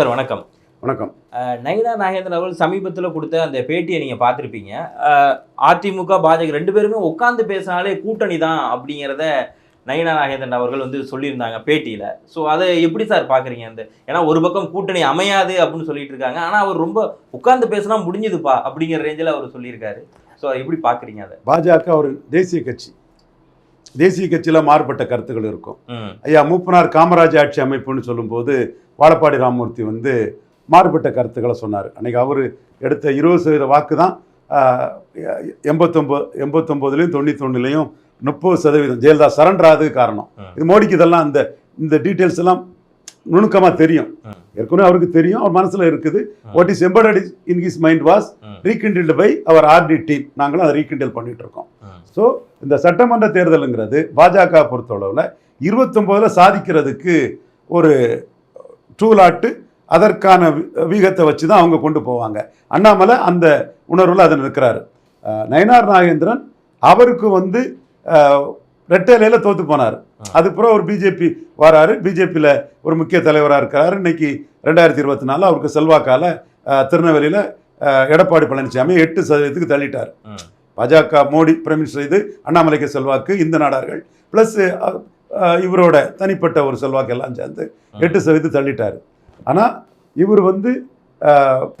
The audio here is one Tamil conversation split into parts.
சார் வணக்கம். வணக்கம். நயினா நாகேந்திரன் அவர்கள் சமீபத்தில் கொடுத்த அந்த பேட்டியை நீங்கள் பார்த்துருப்பீங்க. அதிமுக பாஜக ரெண்டு பேருமே உட்காந்து பேசினாலே கூட்டணி தான் அப்படிங்கிறத நயினா நாகேந்திரன் அவர்கள் வந்து சொல்லியிருந்தாங்க பேட்டியில். ஸோ அதை எப்படி சார் பார்க்குறீங்க அந்த ஏன்னா ஒரு பக்கம் கூட்டணி அமையாது அப்படின்னு சொல்லிட்டு இருக்காங்க. ஆனால் அவர் ரொம்ப உட்காந்து பேசினா முடிஞ்சுதுப்பா அப்படிங்கிற ரேஞ்சில் அவர் சொல்லியிருக்காரு. ஸோ எப்படி பார்க்குறீங்க அதை? பாஜக ஒரு தேசிய கட்சி. தேசிய கட்சியில் மாறுபட்ட கருத்துக்கள் இருக்கும். ஐயா மூப்பனார் காமராஜ் ஆட்சி அமைப்புன்னு சொல்லும்போது வாழப்பாடி ராமமூர்த்தி வந்து மாறுபட்ட கருத்துக்களை சொன்னார். அன்னைக்கு அவர் எடுத்த இருபது சதவீத வாக்கு தான் எண்பத்தொம்பது எண்பத்தொம்போதுலேயும் தொண்ணூத்தொன்னுலேயும் முப்பது சதவீதம் ஜெயலலிதா சரண்டர் ஆகுது காரணம். இது மோடிக்கு இதெல்லாம் இந்த இந்த டீட்டெயில்ஸ் எல்லாம் நுணுக்கமாக தெரியும். ஏற்கனவே அவருக்கு தெரியும் அவர் மனசில் இருக்குது. What is embedded in his mind was. Rekindled by our RT team நாங்களும் அதை ரீகிண்டில் பண்ணிட்டு இருக்கோம். ஸோ இந்த சட்டமன்ற தேர்தலுங்கிறது பாஜக பொறுத்தளவில் இருபத்தொம்போதில் சாதிக்கிறதுக்கு ஒரு டூலாட்டு அதற்கான வீகத்தை வச்சு தான் அவங்க கொண்டு போவாங்க அண்ணாமலை அந்த உணர்வில் அதில் இருக்கிறாரு நயனார் நாகேந்திரன் அவருக்கு வந்து ரெட்டையில தோத்து போனார். அதுக்கப்புறம் ஒரு பிஜேபி வராரு. பிஜேபியில் ஒரு முக்கிய தலைவராக இருக்கிறாரு. இன்னைக்கு ரெண்டாயிரத்தி இருபத்தி நாலு அவருக்கு செல்வாக்கால திருநெல்வேலியில் எடப்பாடி பழனிசாமி எட்டு சதவீதத்துக்கு தள்ளிட்டார். பாஜக மோடி பிரைம் மினிஸ்டர் இது அண்ணாமலைக்கு செல்வாக்கு இந்த நாடார்கள். ப்ளஸ் இவரோட தனிப்பட்ட ஒரு செல்வாக்கு எல்லாம் சேர்ந்து எட்டு சதவீதம் தள்ளிட்டார். ஆனால் இவர் வந்து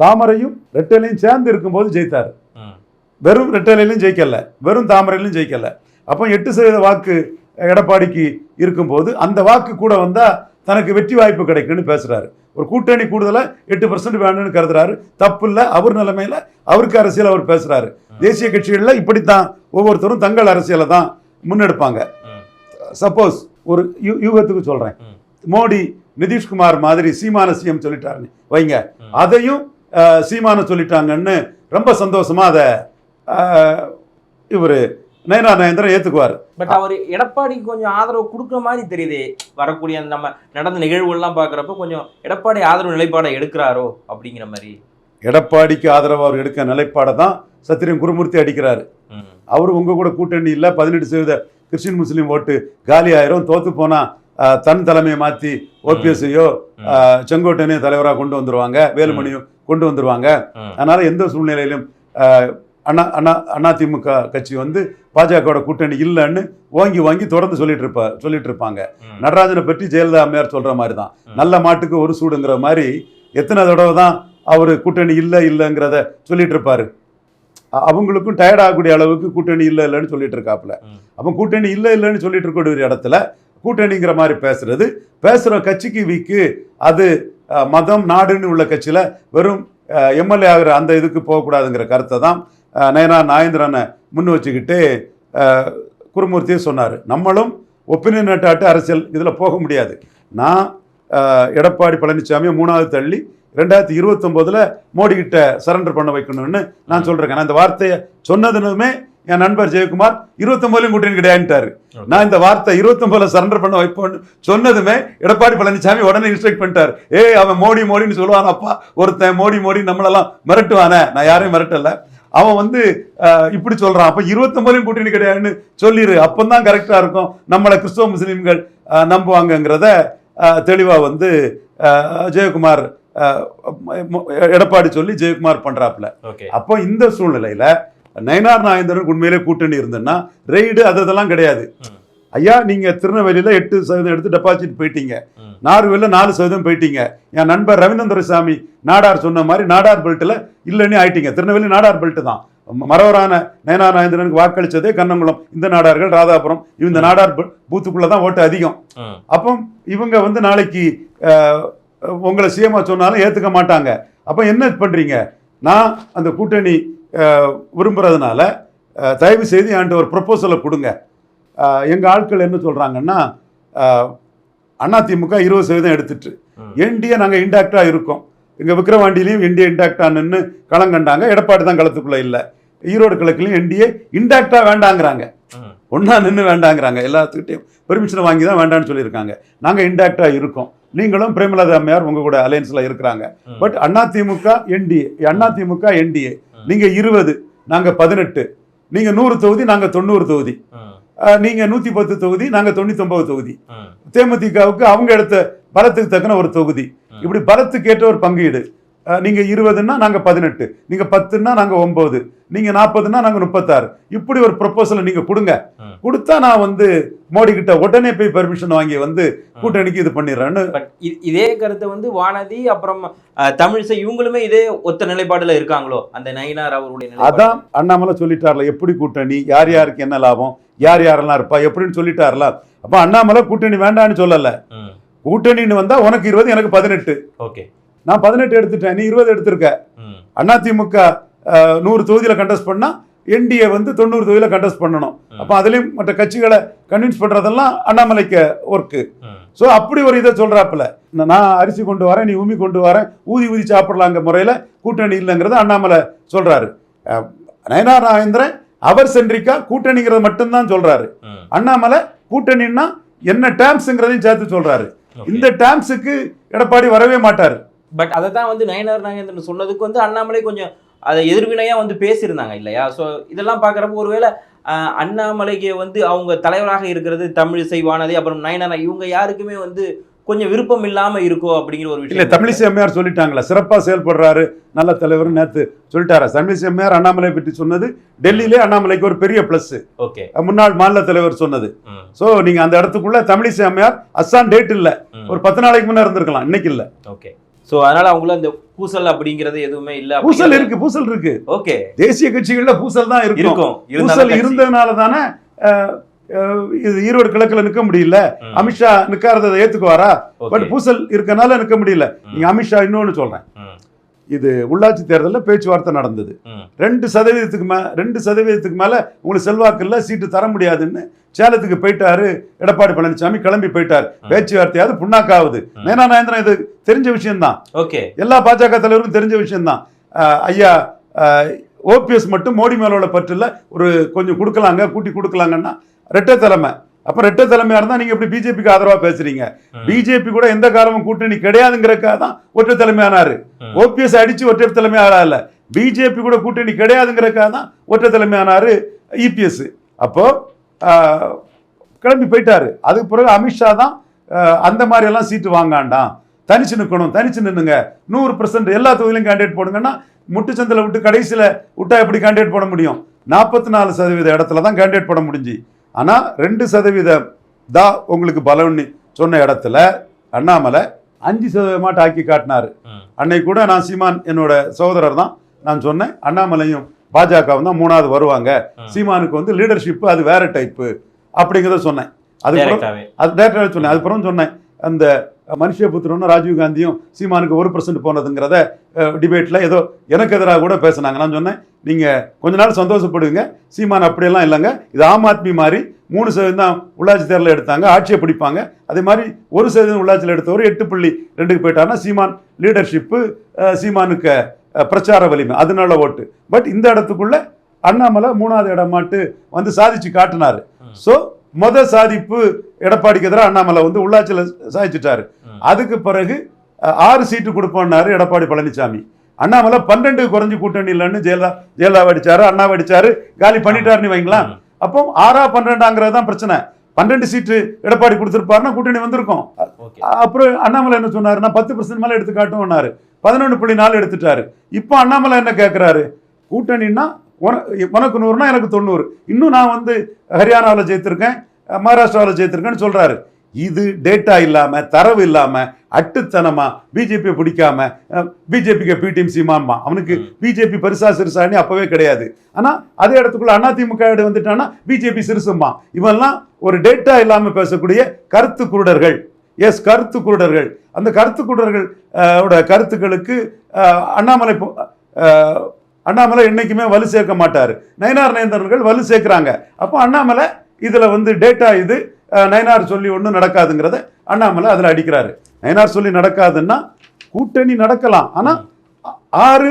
தாமரையும் ரெட்டலையும் சேர்ந்து இருக்கும்போது ஜெயித்தார். வெறும் ரெட்டலையிலும் ஜெயிக்கல. வெறும் தாமரையிலும் ஜெயிக்கல. அப்போ எட்டு சதவீத வாக்கு எடப்பாடிக்கு இருக்கும்போது அந்த வாக்கு கூட வந்தால் தனக்கு வெற்றி வாய்ப்பு கிடைக்குன்னு பேசுறாரு. ஒரு கூட்டணி கூடுதலாக எட்டு பர்சன்ட் வேணும்னு கருதுறாரு. தப்பு இல்லை அவர் நிலைமையில அவருக்கு அரசியல் அவர் பேசுறாரு. தேசிய கட்சிகளில் இப்படித்தான் ஒவ்வொருத்தரும் தங்கள் அரசியலை தான் முன்னெடுப்பாங்க. சப்போஸ் ஒரு யூ யூகத்துக்கு சொல்றேன். மோடி நிதிஷ்குமார் மாதிரி சீமான சிஎம் சொல்லிட்டாருன்னு வைங்க. அதையும் சீமான சொல்லிட்டாங்கன்னு ரொம்ப சந்தோஷமா அதை இவர் நயனா நயந்திரன் ஏத்துக்குவார் பட் அவர் எடப்பாடிக்கு கொஞ்சம் ஆதரவு கொடுக்குற மாதிரி தெரியுதே வரக்கூடிய அந்த நம்ம நடந்த நிகழ்வுகள்லாம் பார்க்குறப்ப கொஞ்சம் எடப்பாடி ஆதரவு நிலைப்பாடை எடுக்கிறாரோ அப்படிங்கிற மாதிரி எடப்பாடிக்கு ஆதரவு அவர் எடுக்க நிலைப்பாடை தான் சத்திரியன் குருமூர்த்தி அடிக்கிறாரு. அவர் உங்க கூட கூட்டணி இல்லை பதினெட்டு சதவீத கிறிஸ்டின் முஸ்லீம் ஓட்டு காலி ஆயிரும் தோத்து போனா அஹ், தன் தலைமையை மாத்தி ஓபிஎஸ்ஐயோ. செங்கோட்டையனையும் தலைவராக கொண்டு வந்துருவாங்க வேலுமணியும் கொண்டு வந்துருவாங்க. அதனால எந்த சூழ்நிலையிலும் அஹ், அண்ணா அண்ணா அதிமுக கட்சி வந்து பாஜகவோட கூட்டணி இல்லைன்னு வாங்கி வாங்கி தொடர்ந்து சொல்லிட்டு இருப்பா சொல்லிட்டு இருப்பாங்க. நடராஜனை பற்றி ஜெயலலிதா அம்மையார் சொல்ற மாதிரி தான். நல்ல மாட்டுக்கு ஒரு சூடுங்கிற மாதிரி எத்தனை தடவை தான் அவர் கூட்டணி இல்லை இல்லைங்கிறத சொல்லிட்டு இருப்பாரு அவங்களுக்கும் டயர்ட் ஆகக்கூடிய அளவுக்கு கூட்டணி இல்லை இல்லைன்னு சொல்லிட்டு இருக்காப்புல. அப்போ கூட்டணி இல்லை இல்லைன்னு சொல்லிட்டு இருக்கக்கூடிய இடத்துல கூட்டணிங்கிற மாதிரி பேசுறது பேசுகிற கட்சிக்கு வீக்கு அது மதம் நாடுன்னு உள்ள கட்சியில் வெறும் எம்எல்ஏ ஆகிற அந்த இதுக்கு போகக்கூடாதுங்கிற கருத்தை தான் நயனா நாயந்திரனை முன் வச்சுக்கிட்டு அஹ், குருமூர்த்தியே சொன்னார். நம்மளும் ஒப்பீனியன் நட்டாட்டு அரசியல் இதில் போக முடியாது. நான் எடப்பாடி பழனிசாமியை மூணாவது தள்ளி ரெண்டாயிரத்தி இருபத்தொம்போதில் மோடி கிட்ட சரண்டர் பண்ண வைக்கணும்னு நான் சொல்கிறேன் நான் இந்த வார்த்தையை சொன்னதுனுமே என் நண்பர் ஜெயக்குமார் இருபத்தொம்போதுலையும் கூட்டணி கிடையாதுட்டாரு நான் இந்த வார்த்தை இருபத்தொம்போதுல சரண்டர் பண்ண வைப்போம்னு சொன்னதுமே எடப்பாடி பழனிசாமி உடனே இன்ஸ்ட்ரக்ட் பண்ணிட்டார். ஏய் அவன் மோடி மோடின்னு சொல்லுவானப்பா ஒருத்தன் மோடி மோடி நம்மளெல்லாம் மிரட்டுவானே. நான் யாரையும் மிரட்டல. அவன் வந்து இப்படி சொல்றான். அப்ப இருபத்தொன்பதுலையும் கூட்டணி கிடையாதுன்னு சொல்லிடு அப்பந்தான் கரெக்டா இருக்கும். நம்மளை கிறிஸ்தவ முஸ்லீம்கள் நம்புவாங்கங்கிறத அஹ், தெளிவா வந்து ஜெயக்குமார் எடப்பாடி சொல்லி ஜெயக்குமார் பண்றாப்புல. ஓகே. அப்போ இந்த சூழ்நிலையில நயனார் நாயந்தரனுக்கு உண்மையிலே கூட்டணி இருந்ததுன்னா ரெய்டு அது இதெல்லாம் கிடையாது. ஐயா நீங்க திருநெல்வேலியில எட்டு சதவீதம் எடுத்து டெபாசிட் போயிட்டீங்க. ம். நார்வேல நாலு சதவீதம் போயிட்டீங்க. என் நண்பர் ரவீந்திர துரைசாமி நாடார் சொன்ன மாதிரி நாடார் பெல்ட்டில் இல்லைன்னு ஆயிட்டீங்க. திருநெல்வேலி நாடார் பெல்ட் தான். ம- மறவரான நயனார் நாயந்திரனுக்கு வாக்களிச்சதே கண்ணங்குளம். இந்த நாடார்கள் ராதாபுரம் இந்த நாடார் பூத்துக்குள்ள தான் ஓட்டு அதிகம். அப்போ இவங்க வந்து நாளைக்கு உங்களை சிஎம்மா சொன்னாலும் ஏற்றுக்க மாட்டாங்க. அப்போ என்ன பண்ணுறீங்க நான் அந்த கூட்டணி அஹ், தயவு செய்து என்கிட்ட ஒரு ப்ரொப்போசலை கொடுங்க. எங்கள் ஆட்கள் என்ன சொல்கிறாங்கன்னா அதிமுக இருபது சதவீதம் எடுத்துட்டு. என்டிஏ நாங்கள் இன்டாக்டாக இருக்கோம். எங்கள் விக்கிரவாண்டிலையும் என்டிஏ இன்டாக்டாக நின்று களம் கண்டாங்க. எடப்பாடி தான் களத்துக்குள்ளே இல்லை. ஈரோடு கிழக்குலையும் என்டிஏ இன்டாக்டாக வேண்டாங்கிறாங்க. ஒன்றா நின்று வேண்டாங்கிறாங்க. எல்லாத்துக்கிட்டையும் பெர்மிஷன் வாங்கி தான் வேண்டாம்னு சொல்லியிருக்காங்க. நாங்கள் இன்டாக்டாக இருக்கோம். நீங்களும் பிரேமலதா அம்மையார் உங்கள் கூட அலையன்ஸில் இருக்கிறாங்க. But AIADMK NDA AIADMK NDA. நீங்கள் இருபது நாங்கள் பதினெட்டு. நீங்கள் நூறு தொகுதி நாங்கள் தொண்ணூறு தொகுதி. நீங்க நூற்றி பத்து தொகுதி நாங்கள் தொண்ணூத்தொம்பது தொகுதி. தேமுதிகவுக்கு அவங்க எடுத்த பலத்துக்கு தக்கன ஒரு தொகுதி. இப்படி பலத்துக்கு ஏற்ற ஒரு பங்கீடு. நீங்க இருபதுன்னா நாங்க பதினெட்டு. நீங்க பத்துன்னா நாங்க ஒன்பது. நீங்க நாற்பதுன்னா நாங்க முப்பத்தாறு. இப்படி ஒரு ப்ரொபோசலை நீங்க கொடுங்க. கொடுத்தா நான் வந்து மோடி கிட்ட உடனே போய் பெர்மிஷன் வாங்கி வந்து கூட்டணிக்கு இது பண்ணிடுறேன்னு இதே கருத்தை வந்து வானதி அப்புறம் தமிழிசை இவங்களுமே இதே ஒத்த நிலைப்பாடுல இருக்காங்களோ? அந்த நயினார் அவருடைய. அதான் அண்ணாமலை சொல்லிட்டார்ல எப்படி கூட்டணி யார் யாருக்கு என்ன லாபம்? யார் யாரெல்லாம் இருப்பா? எப்படின்னு சொல்லிட்டார்ல? அப்ப அண்ணாமலை கூட்டணி வேண்டாம்னு சொல்லல. கூட்டணின்னு வந்தா உனக்கு இருபது எனக்கு பதினெட்டு. ஓகே. நான் பதினெட்டு எடுத்துட்டேன் நீ இருபது எடுத்திருக்க. அதிமுக அஹ், நூறு தொகுதியில கண்டஸ்ட் பண்ணா என்டிஏ வந்து தொண்ணூறு தொகுதியில கண்டஸ்ட் பண்ணணும். அப்ப அதுலயும் மற்ற கட்சிகளை கன்வின்ஸ் பண்றதெல்லாம் அண்ணாமலைக்கு ஒர்க்கு ஸோ அப்படி ஒரு இதை சொல்றாப்புல. நான் அரிசி கொண்டு வரேன் நீ உமி கொண்டு வரேன் ஊதி ஊதி சாப்பிடலாங்க முறையில கூட்டணி இல்லைங்கிறத அண்ணாமலை சொல்றாரு. அஹ், நயனார் நாகேந்திரன் அவர் சென்றிக்கா கூட்டணிங்கிறத மட்டும்தான் சொல்றாரு. அண்ணாமலை கூட்டணின்னா என்ன டேம்ஸுங்கிறதையும் சேர்த்து சொல்றாரு. இந்த டேம்ஸுக்கு எடப்பாடி வரவே மாட்டார். பட் அதை தான் வந்து நயனார் நாகேந்திரன் சொன்னதுக்கு வந்து அண்ணாமலை கொஞ்சம் அதை எதிர்வினையா வந்து பேசியிருந்தாங்க இல்லையா? ஸோ இதெல்லாம் பார்க்குறப்ப ஒருவேளை அண்ணாமலைக்கு வந்து அவங்க தலைவராக இருக்கிறது தமிழிசை வானதி அப்புறம் நயனார் இவங்க யாருக்குமே வந்து கொஞ்சம் விருப்பம் இல்லாம இருக்கோ அப்படிங்கிற ஒரு இல்ல விஷயம். தமிழிசை அம்மையார் சொல்லிட்டாங்களா சிறப்பா செயல்படுறாரு நல்ல தலைவர் நேத்து சொல்லிட்டாரா? தமிழிசை அம்மையார் அண்ணாமலை பற்றி சொன்னது டெல்லியிலே அண்ணாமலைக்கு ஒரு பெரிய பிளஸ் ஓகே. முன்னாள் மாநில தலைவர் சொன்னது. சோ நீங்க அந்த இடத்துக்குள்ள தமிழிசை அம்மையார் அஸ்ஸான் டேட் இல்ல. ஒரு பத்து நாளைக்கு முன்ன இருந்திருக்கலாம் இன்னைக்கு இல்ல. ஓகே. ஸோ அதனால அவங்கள அந்த பூசல் அப்படிங்கிறது எதுவுமே இல்ல பூசல் இருக்கு பூசல் இருக்கு. ஓகே. தேசிய கட்சிகள்ல பூசல் தான் இருக்கும். பூசல். இருந்ததுனால தானே இது ஈரோடு கிழக்குல நிக்க முடியல. அமித்ஷா நிக்காரதை ஏத்துக்குவாரா. பட் பூசல் இருக்கனால நிக்க முடியல. நீங்க அமித்ஷா இன்னொன்னு சொல்றேன். இது உள்ளாட்சி தேர்தலில் பேச்சுவார்த்தை நடந்தது. ரெண்டு சதவீதத்துக்கு மே ரெண்டு சதவீதத்துக்கு மேல உங்களுக்கு செல்வாக்கு இல்ல சீட்டு தர முடியாதுன்னு சேலத்துக்கு போயிட்டாரு எடப்பாடி பழனிசாமி கிளம்பி போயிட்டார். பேச்சுவார்த்தையாவது புண்ணாக்காவது. நேனா நயந்திரன் இது தெரிஞ்ச விஷயம்தான். ஓகே. எல்லா பாஜக தலைவருக்கும் தெரிஞ்ச விஷயம்தான். ஐயா ஓபிஎஸ் மட்டும் மோடி மேல உள்ள பற்றில் ஒரு கொஞ்சம் கொடுக்கலாங்க கூட்டி கொடுக்கலாங்கன்னா ரெட்டை தலைமை. அப்ப ரெட்டை தலைமையா இருந்தா நீங்க எப்படி பிஜேபிக்கு ஆதரவா பேசுறீங்க. பிஜேபி கூட எந்த காலமும் கூட்டணி கிடையாதுங்கிறக்காக தான் ஒற்றை தலைமையானாரு. ஓபிஎஸ் அடிச்சு ஒற்றை தலைமை ஆளல பிஜேபி கூட கூட்டணி கிடையாதுங்கிறக்காக தான் ஒற்றை தலைமையானாரு இபிஎஸ். அப்போ ஆஹ், கிளம்பி போயிட்டாரு. அதுக்கு பிறகு அமித்ஷா தான் அந்த மாதிரி எல்லாம் சீட்டு வாங்காண்டாம். தனிச்சு நிற்கணும் தனிச்சு நின்னுங்க நூறு பர்சன்ட் எல்லா தொகுதியிலும் கேண்டிடேட் போடுங்கன்னா முட்டுச்சந்தில் விட்டு கடைசியில் விட்டா எப்படி கேண்டிடேட் போட முடியும்? நாற்பத்தி நாலு சதவீத இடத்துல தான் கேண்டிடேட் போட முடிஞ்சு. ஆனால் ரெண்டு சதவீதம் தான் உங்களுக்கு பலம்னு சொன்ன இடத்துல அண்ணாமலை அஞ்சு சதவீதமாட்டு ஆக்கி காட்டினாரு. அன்னைக்கு கூட நான் சீமான் என்னோட சகோதரர் தான் நான் சொன்னேன். அண்ணாமலையும் பாஜகவும் தான் மூணாவது வருவாங்க. சீமானுக்கு வந்து லீடர்ஷிப் அது வேற டைப்பு அப்படிங்கிறத சொன்னேன். அதுக்கப்புறம் அது டேரக்டாக சொன்னேன். அதுக்கப்புறம் சொன்னேன். அந்த மனுஷபுத்திரனும் ராஜீவ் காந்தியும் சீமானுக்கு ஒரு பர்சன்ட் போனதுங்கிறத டிபேட்டில் ஏதோ எனக்கு எதிராக கூட பேசுனாங்க நான் சொன்னேன். நீங்கள் கொஞ்ச நாள் சந்தோஷப்படுவீங்க சீமான் அப்படியெல்லாம் இல்லைங்க. இது ஆம் ஆத்மி மாதிரி மூணு சதவீதம் தான் உள்ளாட்சி தேர்தலில் எடுத்தாங்க. ஆட்சியை பிடிப்பாங்க. அதே மாதிரி ஒரு சதவீதம் உள்ளாட்சியில் எடுத்தவர் எட்டு புள்ளி ரெண்டுக்கு போயிட்டாருன்னா சீமான் லீடர்ஷிப்பு சீமானுக்கு பிரச்சார வலிமை. அதனால ஓட்டு. பட் இந்த இடத்துக்குள்ள அண்ணாமலை மூணாவது இடமாட்டு வந்து சாதிச்சு காட்டினாரு. ஸோ மொத சாதிப்பு எடப்பாடிக்கு எதிராக அண்ணாமலை வந்து உள்ளாட்சியில் சாதிச்சிட்டாரு. அதுக்கு பிறகு ஆறு சீட்டு கொடுப்போம்னாரு எடப்பாடி பழனிசாமி அண்ணாமலை பன்னெண்டு குறைஞ்சு கூட்டணி இல்லைன்னு ஜெயலலிதா ஜெயலலிதா அடிச்சாரு அண்ணாவை அடிச்சாரு காலி பண்ணிட்டாருன்னு வைங்களா. அப்போ ஆறா பன்னெண்டாங்கிறது தான் பிரச்சனை. பன்னெண்டு சீட்டு எடப்பாடி கொடுத்துருப்பாருன்னா கூட்டணி வந்திருக்கும். அப்புறம் அண்ணாமலை என்ன சொன்னாரு நான் பத்து பர்சன்ட் மேலே எடுத்து காட்டுவோம்னாரு பதினொன்று புள்ளி நாலு எடுத்துட்டாரு. இப்போ அண்ணாமலை என்ன கேட்குறாரு கூட்டணின்னா உன- உனக்கு நூறுனா எனக்கு தொண்ணூறு. இன்னும் நான் வந்து ஹரியானாவில் ஜெயித்திருக்கேன் மகாராஷ்டிராவில் ஜெயித்திருக்கேன்னு சொல்றாரு. இது டேட்டா இல்லாம தரவு இல்லாம அட்டுத்தனமா பிஜேபியை பிடிக்காம பிஜேபிக்கு பி டீம் சீமான்மா அவனுக்கு. பிஜேபி பெருசா சிறுசானி அப்பவே கிடையாது. ஆனா அதே இடத்துக்குள்ள அதிமுக வந்துட்டான்னா பிஜேபி சிறுசுமா இவெல்லாம் ஒரு டேட்டா இல்லாம பேசக்கூடிய கருத்து குருடர்கள். எஸ் கருத்து குருடர்கள். அந்த கருத்து குருடர்கள் கருத்துக்களுக்கு அண்ணாமலை அண்ணாமலை என்னைக்குமே வலு சேர்க்க மாட்டார். நயனார் நயந்தரர்கள் வலு சேர்க்கிறாங்க. அப்போ அண்ணாமலை இதுல வந்து டேட்டா இது நயனார் சொல்லி ஒன்றும் நடக்காதுங்கிறத அண்ணாமலை அதுல அடிக்கிறாரு. நயனார் சொல்லி நடக்காதுன்னா கூட்டணி நடக்கலாம். ஆனா ஆ- ஆறு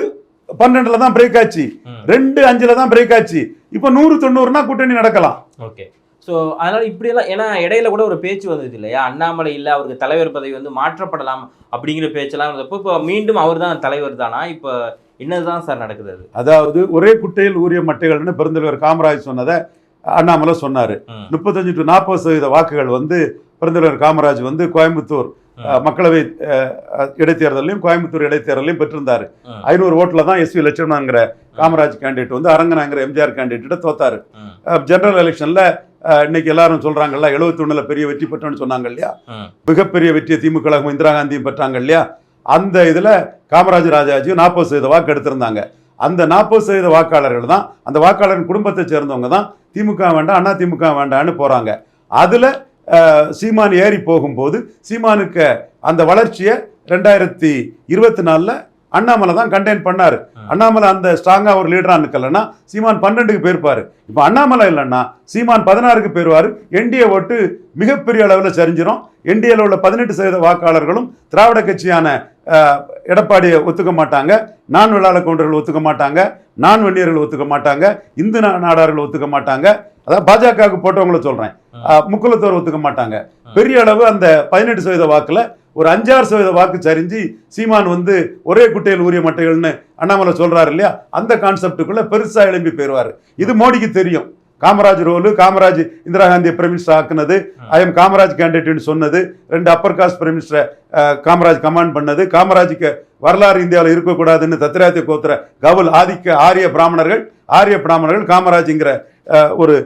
பன்னெண்டுல தான் பிரேக் ஆச்சு. ரெண்டு அஞ்சுல தான் பிரேக் ஆச்சு. இப்போ நூறு தொண்ணூறுனா கூட்டணி நடக்கலாம். ஓகே. ஸோ அதனால இப்படியெல்லாம் ஏன்னா இடையில கூட ஒரு பேச்சு வந்தது இல்லையா? அண்ணாமலை இல்லை அவருக்கு தலைவர் பதவி வந்து மாற்றப்படலாம் அப்படிங்கிற பேச்செல்லாம் வந்தப்போ இப்போ மீண்டும் அவர் தான் தலைவர் தானா? இப்போ என்னதுதான் சார் நடக்குது அது? அதாவது ஒரே குட்டையில் ஊறிய மட்டைகள்னு பெருந்தலைவர் காமராஜ் சொன்னதை அண்ணாமலை சொன்னாரு. முப்பத்தஞ்சு டு நாற்பது சதவீத வாக்குகள் வந்து பெருந்தலைவர் காமராஜ் வந்து கோயம்புத்தூர் மக்களவை இடைத்தேர்தலையும் கோயம்புத்தூர் இடைத்தேர்தலையும் பெற்றிருந்தாரு. ஐநூறு ஓட்டுல தான் எஸ் வி லட்சுமணங்கிற காமராஜ் கேண்டிடேட் வந்து அரங்கனாங்கிற எம்ஜிஆர் கேண்டிடேட்டை தோத்தாரு. ஜெனரல் எலெக்ஷன்ல இன்னைக்கு எல்லாரும் சொல்றாங்கல்ல 71 பெரிய வெற்றி பெற்றோன்னு சொன்னாங்க இல்லையா. மிகப்பெரிய வெற்றியை திமுக கழகம் இந்திரா காந்தியும் பெற்றாங்க இல்லையா? அந்த இதுல காமராஜ் ராஜாஜியும் நாற்பது சதவீத வாக்கு எடுத்திருந்தாங்க. அந்த நாற்பது சதவீத வாக்காளர்கள் தான் அந்த வாக்காளரின் குடும்பத்தை சேர்ந்தவங்க தான் திமுக வேண்டாம் அண்ணா திமுக வேண்டான்னு போகிறாங்க அதில் சீமான் ஏறி போகும்போது சீமானுக்கு அந்த வளர்ச்சியை ரெண்டாயிரத்தி இருபத்தி நாலில் அண்ணாமலை தான் கண்டெயின் பண்ணாரு. அண்ணாமலை அந்த ஸ்ட்ராங்கா ஒரு லீடரா நிக்கலன்னா சீமான் பன்னெண்டுக்கு போயிருப்பாரு. இப்போ அண்ணாமலை இல்லைன்னா சீமான் பதினாறுக்கு போயிருவாரு. என்டிஏ ஓட்டு மிகப்பெரிய அளவில் சரிஞ்சிரும். என்டிஏல உள்ள பதினெட்டு சதவீத வாக்காளர்களும் திராவிட கட்சியான எடப்பாடியை ஒத்துக்க மாட்டாங்க. நான் விழாள கவுண்டர்கள் ஒத்துக்க மாட்டாங்க. நான் வன்னியர்கள் ஒத்துக்க மாட்டாங்க. இந்து நாடார்கள் ஒத்துக்க மாட்டாங்க. அதான் பாஜகவுக்கு போட்டவங்கள. அஹ், முக்குலத்தோர் ஒத்துக்க மாட்டாங்க. பெரிய அளவு அந்த பதினெட்டு சதவீத வாக்குல ஒரு அஞ்சாறு சதவீத வாக்கு சரிஞ்சு சீமான் வந்து ஒரே குட்டையில் ஊறிய மட்டைகள்னு அண்ணாமலை சொல்றாரு இல்லையா? அந்த கான்செப்டுக்குள்ள பெருசா எழும்பி போயிருவாரு. இது மோடிக்கு தெரியும். காமராஜ் ரோலு காமராஜ் இந்திரா காந்தியை பிரைம் மினிஸ்டர் ஆக்குனது ஐ எம் காமராஜ் கேண்டிடேட்னு சொன்னது ரெண்டு அப்பர் காஸ்ட் பிரைம் மினிஸ்டரை காமராஜ் கமாண்ட் பண்ணது. காமராஜுக்கு வரலாறு இந்தியாவில் இருக்கக்கூடாதுன்னு தத்திராத்திய கோத்திர கவுல் ஆதிக்க ஆரிய பிராமணர்கள் ஆரிய பிராமணர்கள் காமராஜுங்கிற ஒரு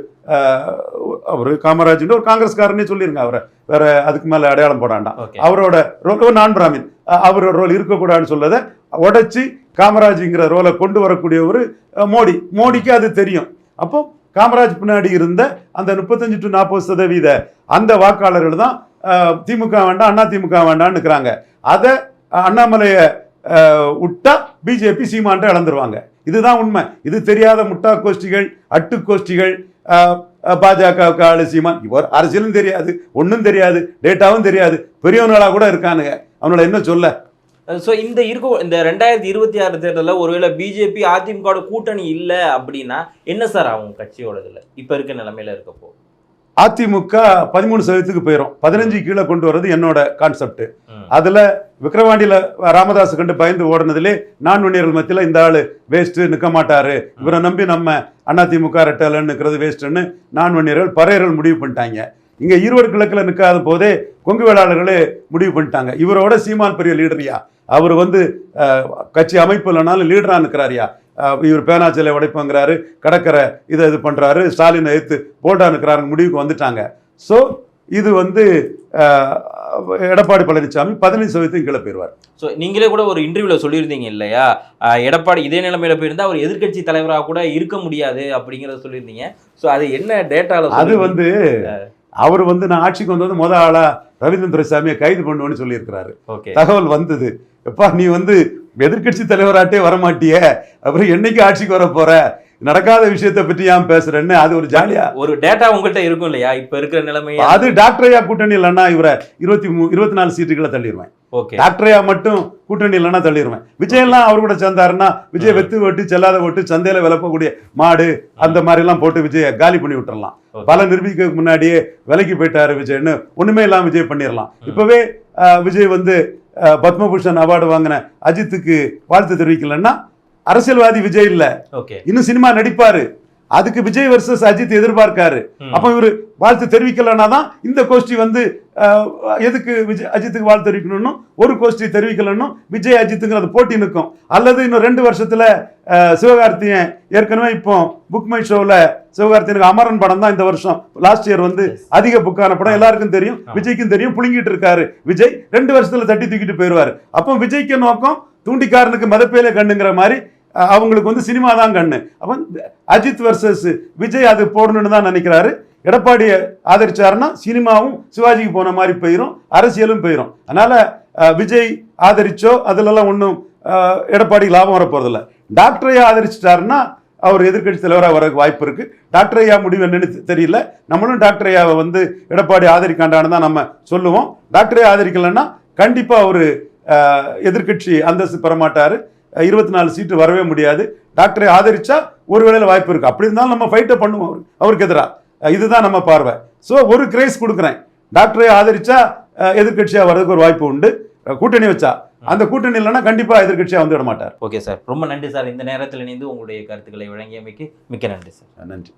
அவர் காமராஜ்னு ஒரு காங்கிரஸ்காரனே சொல்லிருங்க அவரை. வேற அதுக்கு மேல அடையாளம் போடாண்டாம் அவரோட ரோல் நான் பிராமின் அவரோட ரோல் இருக்கக்கூடாதுன்னு சொல்லதை உடைச்சி காமராஜ்ங்கிற ரோலை கொண்டு வரக்கூடிய ஒரு மோடி. மோடிக்கு அது தெரியும். அப்போ காமராஜ் பின்னாடி இருந்த அந்த முப்பத்தஞ்சு டு நாற்பது சதவீத அந்த வாக்காளர்கள் தான் திமுக வேண்டாம் அண்ணா திமுக வேண்டாம்னு இருக்கிறாங்க. அதை அண்ணாமலையை விட்டா பிஜேபி சீமான்ட்ட இழந்துருவாங்க. இதுதான் உண்மை. இது தெரியாத முட்டா கோஷ்டிகள் அட்டு கோஷ்டிகள் பாஜகவுக்கு ஆளு சீமான். இவர் அரசியலும் தெரியாது ஒன்றும் தெரியாது டேட்டாவும் தெரியாது. பெரியவங்களா கூட இருக்கானுங்க. அவனோட என்ன சொல்ல? ஸோ இந்த இருக்கும் இந்த ரெண்டாயிரத்தி இருபத்தி ஆறு தேர்தலில் ஒருவேளை பிஜேபி அதிமுக கூட்டணி இல்லை அப்படின்னா என்ன சார் ஆகும் கட்சியோட இதில்? இப்போ இருக்க நிலைமையில இருக்கப்போ. அதிமுக பதிமூணு சதவீதத்துக்கு போயிடும் பதினஞ்சு கீழே கொண்டு வர்றது என்னோட கான்செப்ட். அதுல விக்ரவாண்டியில் ராமதாஸ் கண்டு பயந்து ஓடினதுலே நான் நுண்ணியர்கள் மத்தியில் இந்த ஆள் வேஸ்ட்டு நிற்க மாட்டார். இவரை நம்பி நம்ம அதிமுக ரெட்டலன்னுக்கிறது வேஸ்ட்டுன்னு நான் வன்னியர்கள் பறையர்கள் முடிவு பண்ணிட்டாங்க. இங்கே ஈரோடு கிழக்கில் நிற்காத போதே கொங்கு வேளாளர்களே முடிவு பண்ணிட்டாங்க. இவரோட சீமான் பெரிய லீடரியா? அவர் வந்து கட்சி அமைப்பு இல்லைனாலும் லீடராக நிற்கிறாரியா இவர் பேனாச்சலை உடைப்பங்கிறாரு கடற்கரை இதை இது பண்ணுறாரு ஸ்டாலினை எதிர்த்து போல்டா இருக்கிறாருன்னு முடிவுக்கு வந்துட்டாங்க. ஸோ இது வந்து எடப்பாடி பழனிசாமி பதினஞ்சு சதவீதத்தையும் கீழே போயிடுவார். ஸோ நீங்களே கூட ஒரு இன்டர்வியூவில் சொல்லியிருந்தீங்க இல்லையா? எடப்பாடி இதே நிலைமையில போயிருந்தா அவர் எதிர்க்கட்சி தலைவராக கூட இருக்க முடியாது அப்படிங்கிறத சொல்லியிருந்தீங்க. ஸோ அது என்ன டேட்டாவில் அது வந்து அவர் வந்து நான் ஆட்சிக்கு வந்தது முத ஆளா ரவீந்திரன் துரைசாமியை கைது பண்ணுவேன்னு சொல்லியிருக்கிறாரு. தகவல் வந்தது. எப்பா நீ வந்து எதிர்க்கட்சி தலைவராட்டே வரமாட்டிய. அப்புறம் என்னைக்கு ஆட்சிக்கு வர போற? நடக்காத விஷயத்தை பற்றி ஏன் பேசுறேன்னு அது ஒரு ஜாலியா ஒரு டேட்டா உங்கள்கிட்ட இருக்கும் இல்லையா? இப்போ இருக்கிற நிலைமை அது டாக்டரையா கூட்டணி இல்லைன்னா இவரை இருபத்தி மூ இருபத்தி நாலு சீட்டுகளை தள்ளிடுவேன் ஓகே டாக்டரையா மட்டும் கூட்டணி இல்லைன்னா தள்ளிடுவேன் விஜயெல்லாம் அவர் கூட சேர்ந்தாருன்னா விஜய். வெத்து வெட்டு செல்லாத வெட்டு சந்தையில விளப்பக்கூடிய மாடு அந்த மாதிரி எல்லாம் போட்டு விஜய காலி பண்ணி விட்டுறலாம். பல நிரூபிக்கிறதுக்கு முன்னாடியே விலைக்கு போயிட்டாரு விஜய்னு ஒண்ணுமே இல்லாம விஜய் பண்ணிடலாம். இப்பவே விஜய் வந்து பத்மபூஷன் அவார்டு வாங்கின அஜித்துக்கு வாழ்த்து தெரிவிக்கலன்னா அரசியல்வாதி விஜய் இல்ல. இன்னும் சினிமா நடிப்பாரு. அதுக்கு விஜய் வர்சஸ் அஜித் எதிர்பார்க்காரு. அப்போ இவர் வாழ்த்து தெரிவிக்கலன்னா தான் இந்த கோஷ்டி வந்து எதுக்கு விஜய் அஜித்துக்கு வாழ்த்து தெரிவிக்கணும்னு ஒரு கோஷ்டி தெரிவிக்கலன்னும் விஜய் அஜித்துங்கிறது போட்டி நிற்கும். அல்லது இன்னும் ரெண்டு வருஷத்துல அஹ், சிவகார்த்திகேயன் ஏற்கனவே இப்போ புக் மை ஷோவில் சிவகார்த்தியனுக்கு அமரன் படம் தான் இந்த வருஷம். லாஸ்ட் இயர் வந்து. அதிக புக்கான படம் எல்லாருக்கும் தெரியும். விஜய்க்கும் தெரியும். புழுங்கிட்டு இருக்காரு விஜய். ரெண்டு வருஷத்துல தட்டி தூக்கிட்டு போயிடுவாரு அப்போ விஜய்க்கு நோக்கம் தூண்டிக்காரனுக்கு மதப்பேலே கண்ணுங்கிற மாதிரி அவங்களுக்கு வந்து சினிமா தான் கண்ணு. அப்போ அஜித் வர்சஸ் விஜய் அது போடணும்னு தான் நினைக்கிறாரு. எடப்பாடியை ஆதரிச்சாருன்னா சினிமாவும் சிவாஜிக்கு போன மாதிரி போயிடும் அரசியலும் போயிடும் அதனால் விஜய் ஆதரிச்சோ அதிலெல்லாம் ஒன்றும் எடப்பாடிக்கு லாபம் வரப்போகிறதில்ல டாக்டரையா ஆதரிச்சிட்டாருன்னா அவர் எதிர்க்கட்சி தலைவராக வர வாய்ப்பு இருக்குது டாக்டர் ஐயா முடிவு என்னன்னு தெரியல. நம்மளும் டாக்டர் ஐயாவை வந்து எடப்பாடி ஆதரிக்காண்டான்னு தான் நம்ம சொல்லுவோம். டாக்டர் ஆதரிக்கலைன்னா கண்டிப்பாக அவர் எதிர்க்கட்சி அந்தஸ்து பெற மாட்டார். இருபத்தி நாலு சீட்டு வரவே முடியாது. டாக்டரை ஆதரிச்சா ஒரு வேளையில வாய்ப்பு இருக்கு. அப்படி இருந்தாலும் நம்ம ஃபைட்டை பண்ணுவோம் அவருக்கு அவருக்கு எதிராக இதுதான் நம்ம பார்வை. ஸோ ஒரு கிரேஸ் கொடுக்குறேன். டாக்டரை ஆதரிச்சா அஹ், எதிர்க்கட்சியா வர்றதுக்கு ஒரு வாய்ப்பு உண்டு. கூட்டணி வச்சா. அந்த கூட்டணி இல்லைன்னா கண்டிப்பா எதிர்க்கட்சியா வந்து விட மாட்டார். ஓகே சார் ரொம்ப நன்றி சார் இந்த நேரத்தில் இணைந்து உங்களுடைய கருத்துக்களை வழங்கியமைக்கு மிக்க நன்றி சார் நன்றி.